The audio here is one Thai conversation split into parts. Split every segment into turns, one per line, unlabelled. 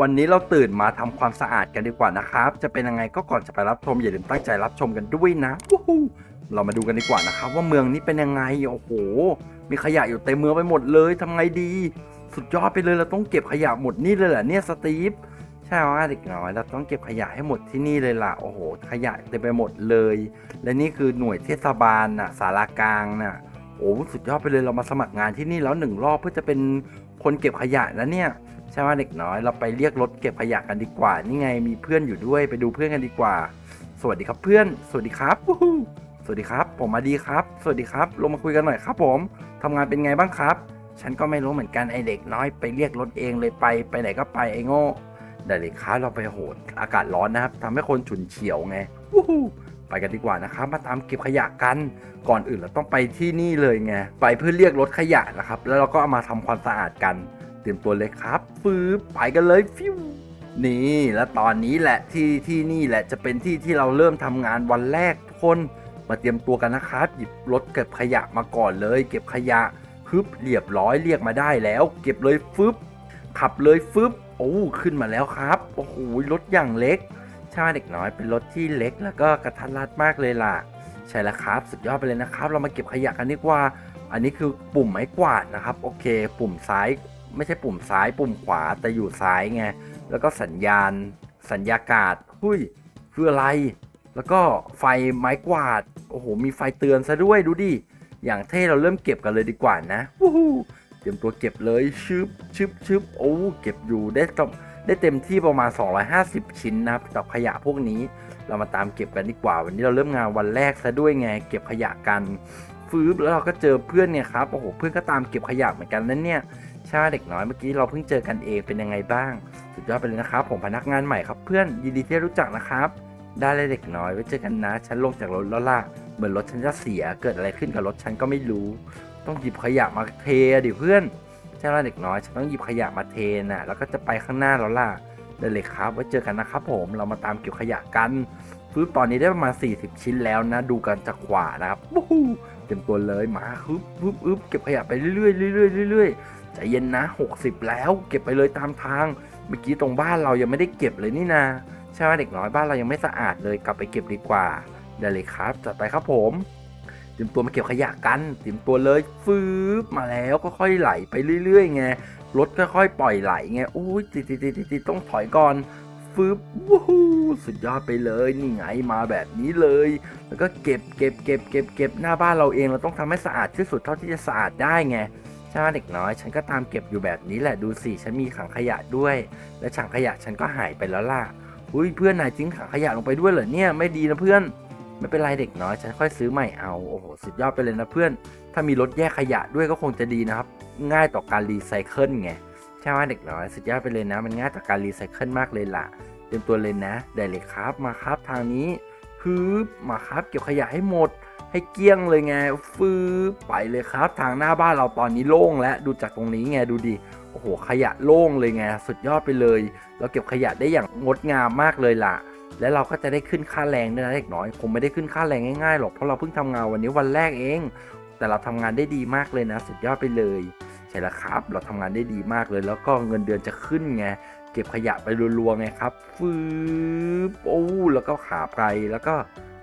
วันนี้เราตื่นมาทำความสะอาดกันดีกว่านะครับ จะเป็นยังไงก็ก่อนจะไปรับชมอย่าลืมตั้งใจรับชมกันด้วยนะวู้ฮู้เรามาดูกันดีกว่านะครับ ว่าเมืองนี้เป็นยังไงโอ้โห มีขยะอยู่เต็มเมืองไปหมดเลยทำไงดี สุดยอดไปเลยเราต้องเก็บขยะหมดนี่เลยเหรอเนี่ยสตีฟใช่ไหมเด็กน้อยเราต้องเก็บขยะให้หมดที่นี่เลยล่ะโอ้โห ขยะเต็มไปหมดเลย และนี่คือหน่วยเทศบาลน่ะสารากลางน่ะโอ้สุดยอดไปเลยเรามาสมัครงานที่นี่แล้วหนึ่งรอบเพื่อจะเป็นคนเก็บขยะนะเนี่ย ใช่ไหมเด็กน้อย เราไปเรียกรถเก็บขยะกันดีกว่า นี่ไงมีเพื่อนอยู่ด้วยไปดูเพื่อนกันดีกว่า สวัสดีครับเพื่อน สวัสดีครับวู้ฮู้สวัสดีครับ ผมมาดีครับ สวัสดีครับ ลงมาคุยกันหน่อยครับผมทำงานเป็นไงบ้างครับ ฉันก็ไม่รู้เหมือนกันไอเด็กน้อยไปเรียกรถเองเลยไปไปไหนก็ไปไอโง่ได้เลยครับเราไปโหดอากาศร้อนนะครับทำให้คนฉุนเฉียวไงวู้ฮู้ไปกันดีกว่านะครับ มาตามเก็บขยะกัน ก่อนอื่นเราต้องไปที่นี่เลยไง ไปเพื่อเรียกรถขยะนะครับ แล้วเราก็เอามาทำความสะอาดกัน เตรียมตัวเลยครับฟืบไปกันเลยฟิวนี่และตอนนี้แหละที่ที่นี่แหละจะเป็นที่ที่เราเริ่มทำงานวันแรกทุกคนมาเตรียมตัวกันนะครับหยิบรถเก็บขยะมาก่อนเลย เก็บขยะฮึบเรียบร้อยเรียกมาได้แล้ว เก็บเลยฟึบขับเลยฟึบโอ้ขึ้นมาแล้วครับโอ้โหรถอย่างเล็กใช่ไหมเด็กน้อยเป็นรถที่เล็กแล้วก็กระทัดรัดมากเลยล่ะ ใช่แล้วครับ สุดยอดไปเลยนะครับ เรามาเก็บขยะกันดีกว่า อันนี้คือปุ่มไม้กวาดนะครับ โอเค ปุ่มซ้าย ไม่ใช่ปุ่มซ้ายปุ่มขวาแต่อยู่ซ้ายไง แล้วก็สัญญาณ สัญญากาศหุยคืออะไร แล้วก็ไฟไม้กวาด โอ้โห มีไฟเตือนซะด้วยดูดิ อย่างเท่เราเริ่มเก็บกันเลยดีกว่านะวู้ฮู้เตรียมตัวเก็บเลยชึบชึบชึบโอ้เก็บอยู่ได้ตได้เต็มที่ประมาณ 250 ชิ้นนะครับกับขยะพวกนี้ เรามาตามเก็บกันดีกว่า วันนี้เราเริ่มงานวันแรกซะด้วยไง เก็บขยะกัน ฟืบแล้วเราก็เจอเพื่อนเนี่ยครับโอ้โหเพื่อนก็ตามเก็บขยะเหมือนกันนั่นเนี่ยช่เด็กน้อยเมื่อกี้เราเพิ่งเจอกันเองเป็นยังไงบ้าง สุดยอดไปเลยนะครับ ผมพนักงานใหม่ครับเพื่อนยินดีที่ได้รู้จักนะครับ ได้เลยเด็กน้อยไว้เจอกันนะ ฉันลงจากรถแล้วล่ะเหมือนรถฉันจะเสียเกิดอะไรขึ้นกับรถฉันก็ไม่รู้ ต้องหยิบขยะมาเทดิเพื่อนใช่ไหมเด็กน้อยฉันต้องหยิบขยะมาเทน่ะแล้วก็จะไปข้างหน้าแล้วล่ะได้เลยครับไว้เจอกันนะครับผมเรามาตามเก็บขยะกันปึ๊บตอนนี้ได้ประมาณ 40 ชิ้นแล้วนะ ดูกันจากขวานะครับ เต็มตัวเลยมาฮึบฮึบฮึบเก็บขยะไปเรื่อยๆเรื่อยๆเรื่อยๆใจเย็นนะ 60 แล้ว เก็บไปเลยตามทาง เมื่อกี้ตรงบ้านเรายังไม่ได้เก็บเลยนี่นาใช่ไหมเด็กน้อยบ้านเรายังไม่สะอาดเลยกลับไปเก็บดีกว่า ได้เลยครับจัดไปครับผมเตรียมตัวมาเก็บขยะกันเตรียมตัวเลยฟืบมาแล้วก็ค่อยไหลไปเรื่อยๆไงรถค่อยๆปล่อยไหลไงอุ้ยติดติดติดติดต้องถอยก่อน ฟืบวู้ฮู้สุดยอดไปเลยนี่ไงมาแบบนี้เลย แล้วก็เก็บเก็บเก็บเก็บเก็บหน้าบ้านเราเองเราต้องทำให้สะอาดที่สุดเท่าที่จะสะอาดได้ไงใช่ไหมเด็กน้อย ฉันก็ตามเก็บอยู่แบบนี้แหละดูสิฉันมีถังขยะด้วย และถังขยะฉันก็หายไปแล้วล่ะอุ้ยเพื่อนนายทิ้งถังขยะลงไปด้วยเหรอเนี่ยไม่ดีนะเพื่อน ไม่เป็นไรเด็กน้อยฉันค่อยซื้อใหม่เอาโอ้โหสุดยอดไปเลยนะเพื่อน ถ้ามีรถแยกขยะด้วยก็คงจะดีนะครับ ง่ายต่อการรีไซเคิลไง ช่ไหมเด็กน้อยสุดยอดไปเลยนะ มันง่ายต่อการรีไซเคิลมากเลยล่ะ เตรียมตัวเลยนะ ได้เลยครับมาครับทางนี้ฮึบมาครับเก็บขยะให้หมด ให้เกลี้ยงเลยไงฟืบไปเลยครับ ทางหน้าบ้านเราตอนนี้โล่งแล้วดูจากตรงนี้ไงดูดิโอ้โหขยะโล่งเลยไงสุดยอดไปเลย เราเก็บขยะได้อย่างงดงามมากเลยล่ะ และเราก็จะได้ขึ้นค่าแรงด้วยนะเด็กน้อยคงไม่ได้ขึ้นค่าแรงง่ายๆหรอกเพราะเราเพิ่งทำงานวันนี้วันแรกเอง แต่เราทำงานได้ดีมากเลยนะ สุดยอดไปเลย ใช่แล้วครับ เราทำงานได้ดีมากเลย แล้วก็เงินเดือนจะขึ้นไงเก็บขยะไปรัวๆไงครับฟืบโอ้แล้วก็ขาไปแล้วก็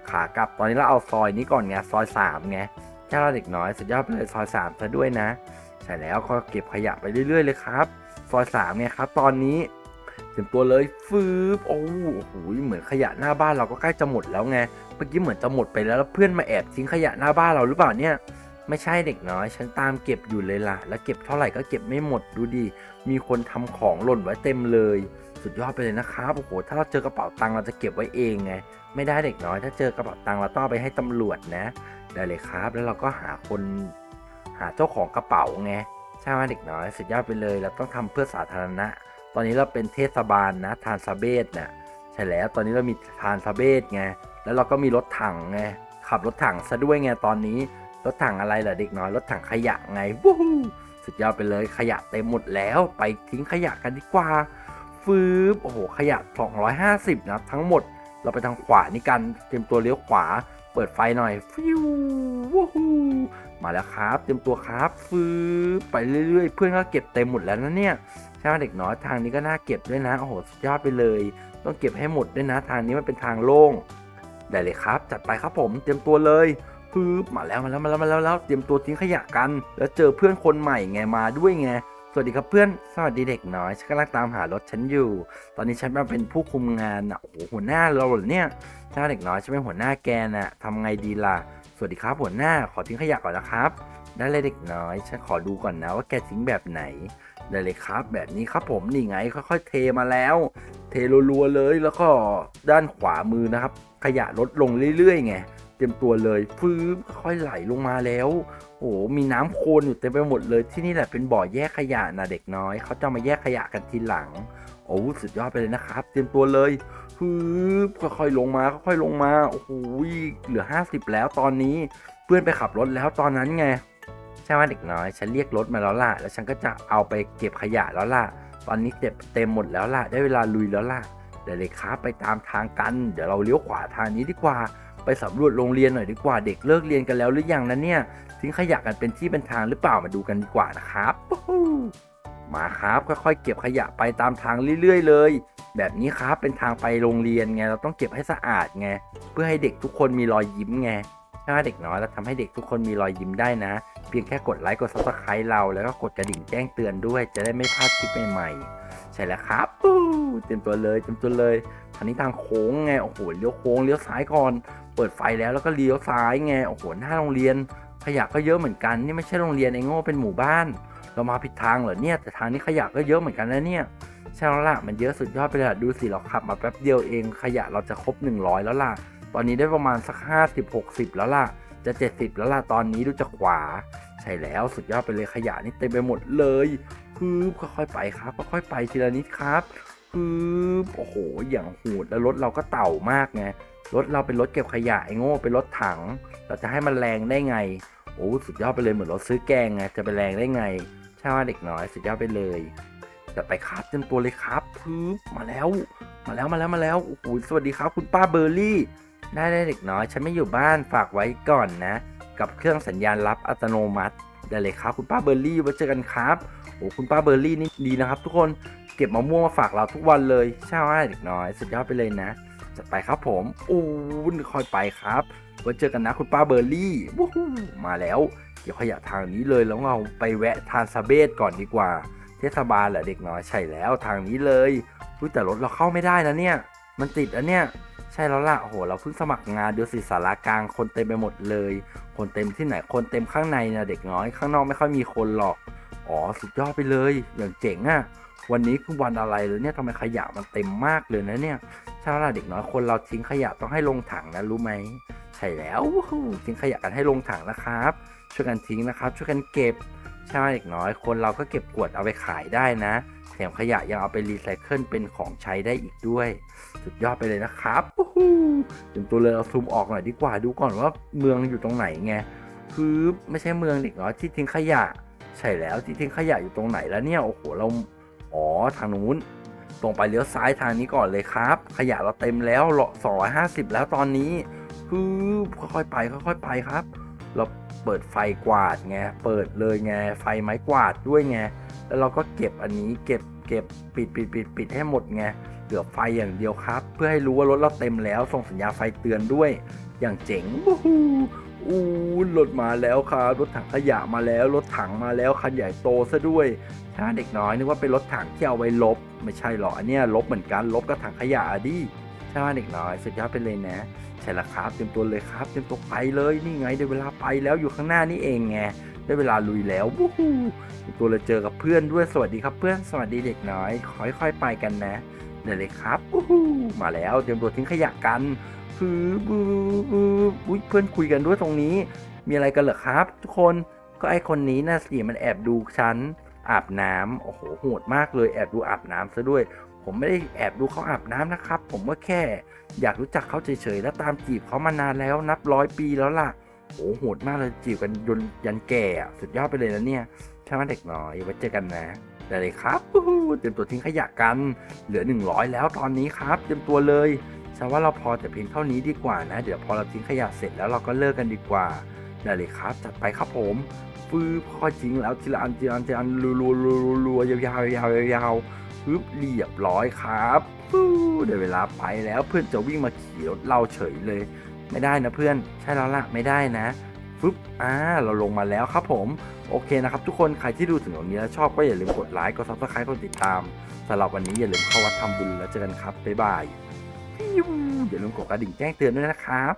ขากลับตอนนี้เราเอาซอยนี้ก่อนไงซอยสามไงแค่เราเด็กน้อยสุดยอดไปเลยซอยสามซะด้วยนะ ใช่แล้วก็เก็บขยะไปเรื่อยๆเลยครับ ซอยสามไงครับ ตอนนี้เตรียมตัวเลยฟืบโอ้โหเหมือนขยะหน้าบ้านเราก็ใกล้จะหมดแล้วไงเมื่อกี้เหมือนจะหมดไปแล้วแล้วเพื่อนมาแอบทิ้งขยะหน้าบ้านเราหรือเปล่าเนี่ย ไม่ใช่เด็กน้อย ฉันตามเก็บอยู่เลยล่ะ แล้วเก็บเท่าไหร่ก็เก็บไม่หมดดูดิ มีคนทำของหล่นไว้เต็มเลย สุดยอดไปเลยนะครับโอ้โหถ้าเราเจอกระเป๋าตังค์เราจะเก็บไว้เองไง ไม่ได้เด็กน้อย ถ้าเจอกระเป๋าตังค์เราต้องไปให้ตำรวจนะ ได้เลยครับ แล้วเราก็หาคนหาเจ้าของกระเป๋าไง ใช่ไหมเด็กน้อย สุดยอดไปเลย เราต้องทำเพื่อสาธารณะ ตอนนี้เราเป็นเทศบาลนะ ทานซาเบสน่ะใช่แล้ว ตอนนี้เรามีทานซาเบสไง แล้วเราก็มีรถถังไง ขับรถถังซะด้วยไงตอนนี้ รถถังอะไรเหรอเด็กน้อยรถถังขยะไงวู้ฮู้สุดยอดไปเลยขยะเต็มหมดแล้วไปทิ้งขยะกันดีกว่าฟืบโอ้โหขยะ 250 นะทั้งหมดเราไปทางขวานี่กันเตรียมตัวเลี้ยวขวา เปิดไฟหน่อยฟิววู้ฮู้มาแล้วครับ เตรียมตัวครับฟืบไปเรื่อยๆ เพื่อนก็เก็บเต็มหมดแล้วนะเนี่ยใช่ไหมเด็กน้อยทางนี้ก็น่าเก็บด้วยนะโอ้โหสุดยอดไปเลย ต้องเก็บให้หมดด้วยนะ ทางนี้มันเป็นทางโล่งได้เลยครับ จัดไปครับผมเตรียมตัวเลย ฟืบมาแล้วมาแล้วมาแล้วมาแล้วแล้วเตรียมตัวทิ้งขยะกัน แล้วเจอเพื่อนคนใหม่ไงมาด้วยไงสวัสดีครับเพื่อน สวัสดีเด็กน้อย ฉันกำลังตามหารถฉันอยู่ ตอนนี้ฉันมาเป็นผู้คุมงานนะโอ้โหหัวหน้าเราเหรอเนี่ยใช่เด็กน้อยฉันเป็นหัวหน้าแกน่ะทำไงดีล่ะ สวัสดีครับหัวหน้า ขอทิ้งขยะก่อนนะครับ ได้เลยเด็กน้อย ฉันขอดูก่อนนะว่าแกทิ้งแบบไหน ได้เลยครับ แบบนี้ครับผมนี่ไงค่อยๆเทมาแล้ว เทรัวๆเลยแล้วก็ด้านขวามือนะครับ ขยะลดลงเรื่อยๆไง ตรียมตัวเลยฟื้นค่อยไหลลงมาแล้ว โอ้โหมีน้ำโคลนอยู่เต็มไปหมดเลย ที่นี่แหละเป็นบ่อแยกขยะนะเด็กน้อย เขาจะมาแยกขยะกันทีหลัง โอ้สุดยอดไปเลยนะครับ เตรียมตัวเลยฟื้นค่อยๆลงมาค่อยๆลงมา โอ้โหเหลือ 50 แล้วตอนนี้ เพื่อนไปขับรถแล้วตอนนั้นไง ใช่ไหมเด็กน้อย ฉันเรียกรถมาแล้วล่ะ แล้วฉันก็จะเอาไปเก็บขยะแล้วล่ะ ตอนนี้เก็บเต็มหมดแล้วล่ะ ได้เวลาลุยแล้วล่ะ เดี๋ยวเลยครับไปตามทางกัน เดี๋ยวเราเลี้ยวขวาทางนี้ดีกว่า ไปสำรวจโรงเรียนหน่อยดีกว่าเด็กเลิกเรียนกันแล้วหรือยังนะเนี่ยทิ้งขยะกันเป็นที่เป็นทางหรือเปล่ามาดูกันดีกว่านะครับมาครับค่อยๆเก็บขยะไปตามทางเรื่อยๆ เลย แบบนี้ครับเป็นทางไปโรงเรียนไงเราต้องเก็บให้สะอาดไงเพื่อให้เด็กทุกคนมีรอยยิ้มไงถ้าเด็กน้อยเราทำให้เด็กทุกคนมีรอยยิ้มได้นะ เพียงแค่กดไลค์กดซับสไครต์เราแล้วก็กดกระดิ่งแจ้งเตือนด้วย จะได้ไม่พลาดคลิปใหม่ๆใช่แล้วครับเต็มตัวเลยเต็มตัวเลย ทางนี้ทางโค้งไงโอ้โหเลี้ยวโค้งเลี้ยวซ้ายก่อน เปิดไฟแล้วแล้วก็เลี้ยวซ้ายไงโอ้โหหน้าโรงเรียนขยะก็เยอะเหมือนกันนี่ไม่ใช่โรงเรียนไอ้โง่เป็นหมู่บ้าน เรามาผิดทางเหรอเนี่ยแต่ทางนี้ขยะก็เยอะเหมือนกันนะเนี่ยใช่แล้วล่ะมันเยอะสุดยอดไปเลยดูสิเราขับมาแป๊บเดียวเองขยะเราจะครบ 100 แล้วล่ะ ตอนนี้ได้ประมาณสัก 50 60 แล้วล่ะ จะ 70 แล้วล่ะตอนนี้ดูจากขวา ใช่แล้วสุดยอดไปเลยขยะนี่เต็มไปหมดเลยคือค่อยๆไปครับค่อยๆไปทีละนิดครับ คือโอ้โห อย่างโหดแล้วรถเราก็เต่ามากไง รถเราเป็นรถเก็บขยะไอ้โง่ เป็นรถถัง เราจะให้มันแรงได้ไง โอ้สุดยอดไปเลยเหมือนรถซื้อแกงไง จะไปแรงได้ไงใช่ว่าเด็กน้อยสุดยอดไปเลยจะไปครับเต็มตัวเลยครับปึ๊บมาแล้ว มาแล้วมาแล้วมาแล้ว โอ้โห สวัสดีครับคุณป้าเบอร์รี่ ได้ได้เด็กน้อย ฉันไม่อยู่บ้านฝากไว้ก่อนนะ กับเครื่องสัญญาณรับอัตโนมัติได้เลยครับ คุณป้าเบอร์รี่ไว้เจอกันครับ โอ้คุณป้าเบอร์รี่นี่ดีนะครับ ทุกคน ก็บมะม่วงมาฝากเราทุกวันเลยใช่ว่าเด็กน้อย สุดยอดไปเลยนะจะไปครับผมอู้ค่อยไปครับไว้เจอกันนะคุณป้าเบอร์รี่วู้ฮู้มาแล้ว เดี๋ยวขยะทางนี้เลยแล้วเราไปแวะทานซาเบสก่อนดีกว่า เทศบาลเหรอเด็กน้อยใช่แล้วทางนี้เลยอุ๊ยแต่รถเราเข้าไม่ได้นะเนี่ย มันติดอะเนี่ยใช่แล้วล่ะโอ้โหเราเพิ่งสมัครงานดูสิสารากลางคนเต็มไปหมดเลย คนเต็มที่ไหนคนเต็มข้างในนะเด็กน้อยข้างนอกไม่ค่อยมีคนหรอกอ๋อสุดยอดไปเลยอย่างเจ๋งอะ วันนี้คือวันอะไรเลยเนี่ยทำไมขยะมันเต็มมากเลยนะเนี่ยใช่แล้วล่ะเด็กน้อยคนเราทิ้งขยะต้องให้ลงถังนะรู้ไหมใช่แล้วทิ้งขยะกันให้ลงถังนะครับ ช่วยกันทิ้งนะครับ ช่วยกันเก็บใช่ไหมเด็กน้อยคนเราก็เก็บขวดเอาไปขายได้นะแถมขยะยังเอาไปรีไซเคิลเป็นของใช้ได้อีกด้วย สุดยอดไปเลยนะครับวู้ฮู้ถึงตัวเลยเราซูมออกหน่อยดีกว่าดูก่อนว่าเมืองอยู่ตรงไหนไงคือไม่ใช่เมืองเด็กน้อยที่ทิ้งขยะ ใช่แล้วที่ทิ้งขยะอยู่ตรงไหนแล้วเนี่ยโอ้โหเรา อ๋อทางนู้นตรงไปเลี้ยวซ้ายทางนี้ก่อนเลยครับ ขยะเราเต็มแล้วสองร้อยห้าสิบแล้วตอนนี้คือค่อยๆไปค่อยๆไปครับ เราเปิดไฟกวาดไงเปิดเลยไงไฟไม้กวาดด้วยไงแล้วเราก็เก็บอันนี้เก็บเก็บปิดปิดปิดปิดให้หมดไงเหลือไฟอย่างเดียวครับ เพื่อให้รู้ว่ารถเราเต็มแล้วส่งสัญญาณไฟเตือนด้วย อย่างเจ๋งวู้ อู้รถมาแล้วครับรถถังขยะมาแล้วรถถังมาแล้วคันใหญ่โตซะด้วยถ้าเด็กน้อยนึกว่าเป็นรถถังที่เอาไว้ลบ ไม่ใช่หรอกอันเนี้ยลบเหมือนกันลบกับถังขยะดิใช่ไหมเด็กน้อยสุดยอดไปเลยนะใช่ละครับเตรียมตัวเลยครับเตรียมตัวไปเลยนี่ไงได้เวลาไปแล้วอยู่ข้างหน้านี่เองไงได้เวลาลุยแล้ววู้ฮู้ตัวเลยเจอกับเพื่อนด้วยสวัสดีครับเพื่อนสวัสดีเด็กน้อยค่อยๆไปกันนะเดี๋ยวเลยครับวู้ฮู้มาแล้วเตรียมตัวทิ้งขยะกันือบูบูอุ๊ยเพื่อนคุยกันด้วยตรงนี้ มีอะไรกันเหรอครับ ทุกคนก็ไอคนนี้น่ะสิมันแอบดูฉันอาบน้ำโอ้โหโหดมากเลยแอบดูอาบน้ำซะด้วย ผมไม่ได้แอบดูเขาอาบน้ำนะครับ ผมก็แค่ อยากรู้จักเขาเฉยๆแล้วตามจีบเขามานานแล้วนับร้อยปีแล้วล่ะโอ้โหดมากเลยจีบกันจนยันแก่สุดยอดไปเลยนะเนี่ยใช่ไหมเด็กน้อยไว้เจอกันนะได้เลยครับเตรียมตัวทิ้งขยะกัน เหลือ 100 แล้วตอนนี้ครับ เตรียมตัวเลย ฉันว่าเราพอแต่เพียงเท่านี้ดีกว่านะ เดี๋ยวพอเราทิ้งขยะเสร็จแล้วเราก็เลิกกันดีกว่าได้เลยครับ จัดไปครับผมฟื้อพอจริงแล้วทีละอันทีละอันทีละอันรัวรัวรัวรัวยาวยาวยาวยาวปึ๊บเรียบร้อยครับฟู้ได้เวลาไปแล้วเพื่อนจะวิ่งมาขี่รถเราเฉยเลย ไม่ได้นะเพื่อนใช่แล้วล่ะไม่ได้นะฟึบอ่าเราลงมาแล้วครับผมโอเคนะครับทุกคนใครที่ดูถึงตรงนี้แล้วชอบก็อย่าลืมกดไลค์กดซับสไครต์กดติดตามสำหรับวันนี้อย่าลืมเข้าวัดทำบุญแล้วเจอกันครับบ๊ายบาย อย่าลืมกดกระดิ่งแจ้งเตือนด้วยนะครับ